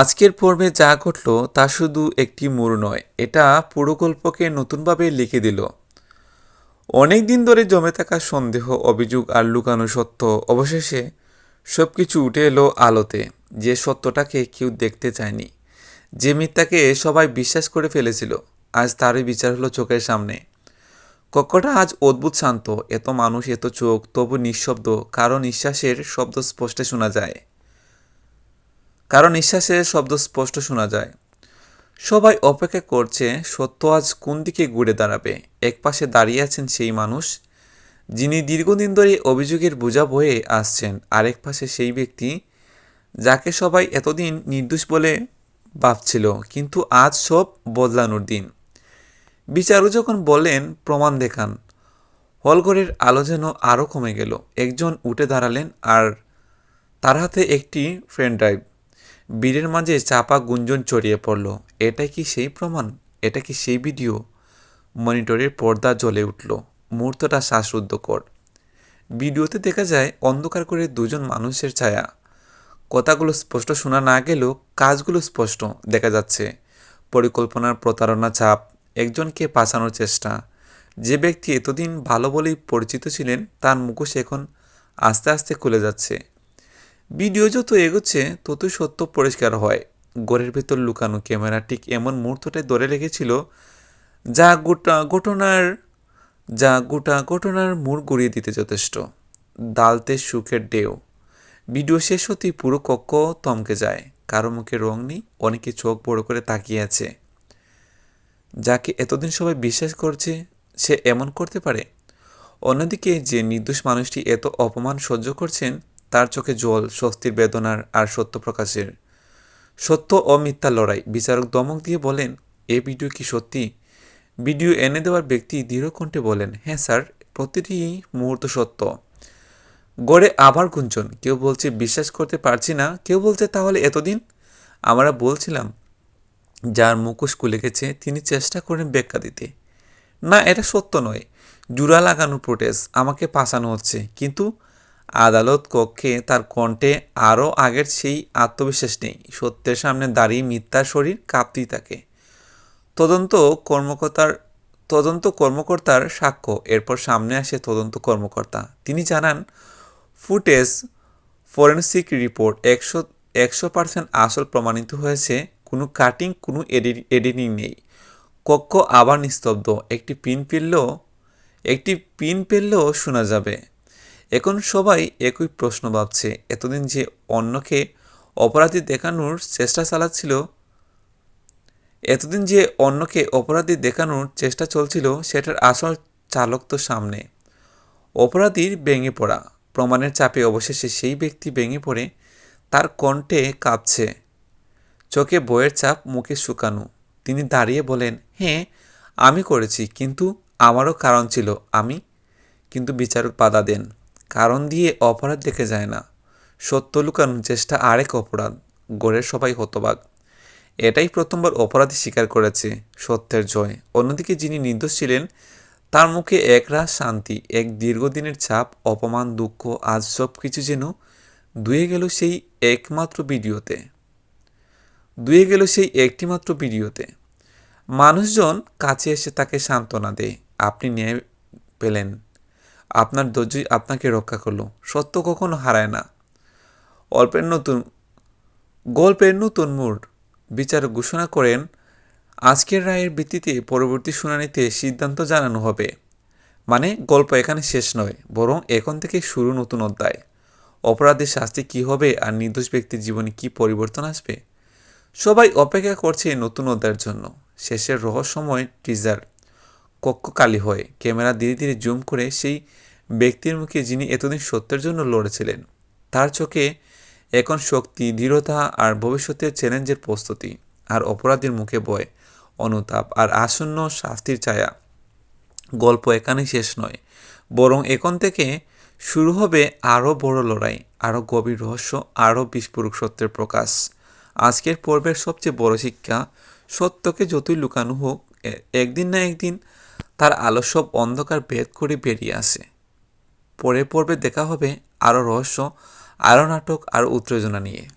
আজকের পর্বে যা ঘটল তা শুধু একটি মোড় নয়, এটা পুরো গল্পকে নতুনভাবে লিখে দিল। অনেক দিন ধরে জমে থাকা সন্দেহ, অভিযোগ আর লুকানো সত্য অবশেষে সব কিছু উঠে এলো আলোতে, যে সত্যটাকে কেউ দেখতে চায়নি। যে মিথ্যাকে সবাই বিশ্বাস করে ফেলেছিল, আজ তারই বিচার হলো চোখের সামনে। কক্ষটা আজ অদ্ভুত শান্ত, এত মানুষ, এত চোখ, তবু নিঃশব্দ, কারও নিঃশ্বাসের শব্দ স্পষ্টে শোনা যায়। কারও নিঃশ্বাসের শব্দ স্পষ্ট শোনা যায়। সবাই অপেক্ষা করছে সত্য আজ কোন দিকে ঘুরে দাঁড়াবে। একপাশে দাঁড়িয়ে আছেন সেই মানুষ, যিনি দীর্ঘদিন ধরে অভিযোগের বোঝা বয়ে আসছেন। আরেক পাশে সেই ব্যক্তি, যাকে সবাই এতদিন নির্দোষ বলে ভাবছিল, কিন্তু আজ সব বদলানোর দিন। বিচারক যখন বললেন, প্রমাণ দেখান। হলঘরের আলো যেন আরও কমে গেল। একজন উঠে দাঁড়ালেন আর তার হাতে একটি ফ্রেন্ড ড্রাইভ। বীরের মাঝে চাপা গুঞ্জন ছড়িয়ে পড়ল। এটা কি সেই প্রমাণ? এটা কি সেই ভিডিও? মনিটরের পর্দা জ্বলে উঠল। মুহূর্তটা শ্বাসরুদ্ধকর। ভিডিওতে দেখা যায়, অন্ধকার করে দুজন মানুষের ছায়া। কথাগুলো স্পষ্ট শোনা না গেলেও কাজগুলো স্পষ্ট দেখা যাচ্ছে। পরিকল্পনার প্রতারণা চাপ একজনকে বাঁচানোর চেষ্টা। যে ব্যক্তি এতদিন ভালো বলেই পরিচিত ছিলেন, তার মুখোশ এখন আস্তে আস্তে খুলে যাচ্ছে। ভিডিও যত এগোচ্ছে, ততই সত্য পরিষ্কার হয়। ঘরের ভেতর লুকানো ক্যামেরা ঠিক এমন মুহূর্তটাই ধরে রেখেছিল যা গোটা ঘটনার, যা গোটা ঘটনার মোড় গড়িয়ে দিতে যথেষ্ট। দালতে সুখের ঢেউ। ভিডিও শেষ হতেই পুরো কক্ষ তমকে যায়। কারও মুখে রং নেই, অনেকে চোখ বড় করে তাকিয়ে আছে। যাকে এতদিন সবাই বিশ্বাস করছে, সে এমন করতে পারে? অন্যদিকে যে নির্দোষ মানুষটি এত অপমান সহ্য করছেন তার চোখে জল স্বস্তির বেদনার আর সত্য প্রকাশের। সত্য ও মিথ্যা লড়াই। বিচারক দমক দিয়ে বলেন, এ ভিডিও কি সত্যি? ভিডিও এনে দেওয়ার ব্যক্তি দৃঢ়কণ্ঠে বলেন হ্যাঁ স্যার, প্রতিটি মুহূর্ত সত্য। গড়ে আবার গুঞ্জন। কেউ বলছে, বিশ্বাস করতে পারছি না। কেউ বলছে, তাহলে এতদিন? আমরা বলছিলাম, যার মুখোশ খুলে গেছে, তিনি চেষ্টা করেন ব্যাখ্যা দিতে। না, এটা সত্য নয়। জুড়া লাগানো প্রোটেস আমাকে পাশানো হচ্ছে। কিন্তু আদালত কক্ষে তার কণ্ঠে আরও আগের সেই আত্মবিশ্বাস নেই। সত্যের সামনে দাঁড়িয়ে মিথ্যার শরীর কাঁপতেই থাকে। তদন্ত কর্মকর্তার তদন্ত কর্মকর্তার সাক্ষ্য। এরপর সামনে আসে তদন্ত কর্মকর্তা। তিনি জানান, ফুটেজ ফরেন্সিক রিপোর্ট একশো একশো পার্সেন্ট আসল প্রমাণিত হয়েছে। কোনো কাটিং, কোনো এডিটিং নেই। কক্ষ আবার নিস্তব্ধ। একটি পিন পেললেও একটি পিন পেললেও শোনা যাবে। এখন সবাই একই প্রশ্ন ভাবছে। এতদিন যে অন্যকে অপরাধী দেখানোর চেষ্টা চালাচ্ছিল, এতদিন যে অন্যকে অপরাধী দেখানোর চেষ্টা চলছিল, সেটার আসল চালক তো সামনে। অপরাধীর ভেঙে পড়া, প্রমাণের চাপে অবশেষে সেই ব্যক্তি ভেঙে পড়ে, তার কণ্ঠে কাঁপছে। চোখে বইয়ের চাপ, মুখে শুকানো। তিনি দাঁড়িয়ে বলেন হ্যাঁ আমি করেছি, কিন্তু আমারও কারণ ছিল, আমি কিন্তু বিচারক বাধা দেন। কারণ দিয়ে অপরাধ দেখে যায় না। সত্য লুকানোর চেষ্টা আরেক অপরাধ গড়ের সবাই হতবাক। এটাই প্রথমবার অপরাধী স্বীকার করেছে সত্যের জয়। অন্যদিকে যিনি নির্দোষ ছিলেন, তার মুখে একরাশ শান্তি, এক দীর্ঘদিনের চাপ, অপমান, দুঃখ, আজ সব কিছু যেন দুয়ে গেল সেই একমাত্র ভিডিওতে। ধুয়ে গেল সেই একটিমাত্র ভিডিওতে। মানুষজন কাছে এসে তাকে সান্ত্বনা দেয়, আপনি ন্যায় পেলেন। আপনার ধৈর্যই আপনাকে রক্ষা করল। সত্য কখনো হারায় না। অল্পের নতুন, গল্পের নতুন মুড। বিচার ঘোষণা করেন, আজকের রায়ের ভিত্তিতে পরবর্তী শুনানিতে সিদ্ধান্ত জানানো হবে। মানে গল্প এখানে শেষ নয়, বরং এখন থেকে শুরু নতুন অধ্যায়। অপরাধের শাস্তি কী হবে আর নির্দোষ ব্যক্তির জীবনে কী পরিবর্তন আসবে? সবাই অপেক্ষা করছে নতুন অধ্যায়ের জন্য। শেষের রহস্যময় টিজার কক্ষ কালি হয় ক্যামেরা ধীরে ধীরে জুম করে সেই ব্যক্তির মুখে যিনি এতদিন সত্যের জন্য লড়েছিলেন, তার চোখে এখন শক্তি, দৃঢ়তা আর ভবিষ্যতের চ্যালেঞ্জের প্রস্তুতি আর অপরাধীর মুখে বয়, অনুতাপ আর আসন্ন শাস্তির ছায়া। গল্প এখানেই শেষ নয়, বরং এখন থেকে শুরু হবে আরও বড় লড়াই, আরও গভীর রহস্য, আরও বিস্ফোরক সত্যের প্রকাশ। আজকের পর্বের সবচেয়ে বড় শিক্ষা, সত্যকে যতই লুকানো হোক একদিন না একদিন তার আলো সব অন্ধকার ভেদ করে বেরিয়ে আসে। পরে পর্বে দেখা হবে আরও রহস্য, আরও নাটক আর উত্তেজনা নিয়ে।